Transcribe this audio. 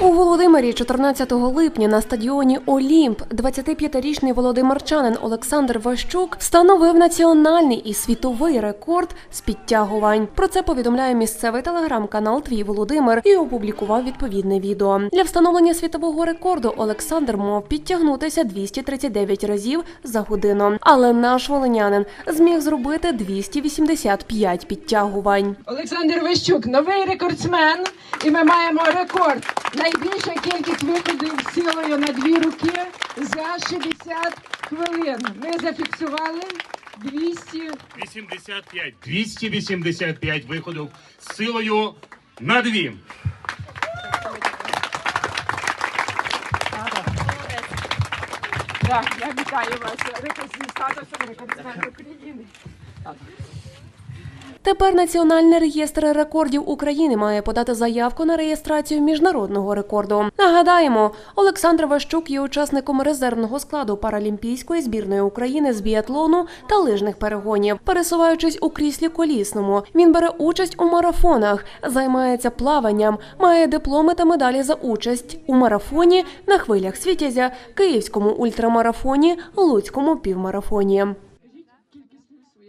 У Володимирі 14 липня на стадіоні Олімп 25-річний володимирчанин Олександр Ващук встановив національний і світовий рекорд з підтягувань. Про це повідомляє місцевий телеграм-канал Твій Володимир і опублікував відповідне відео. Для встановлення світового рекорду Олександр мав підтягнутися 239 разів за годину. Але наш волинянин зміг зробити 285 підтягувань. Олександр Вищук, новий рекордсмен, і ми маємо рекорд. Найбільша кількість виходів силою на дві руки за 60 хвилин. Ми зафіксували 200 85. 285 виходів з силою на дві. Так, я вітаю вас рекорд- зі статусом рекордсмена України. Тепер Національний реєстр рекордів України має подати заявку на реєстрацію міжнародного рекорду. Нагадаємо, Олександр Ващук є учасником резервного складу Паралімпійської збірної України з біатлону та лижних перегонів. Пересуваючись у кріслі колісному, він бере участь у марафонах, займається плаванням, має дипломи та медалі за участь у марафоні на хвилях світязя, київському ультрамарафоні, луцькому півмарафоні.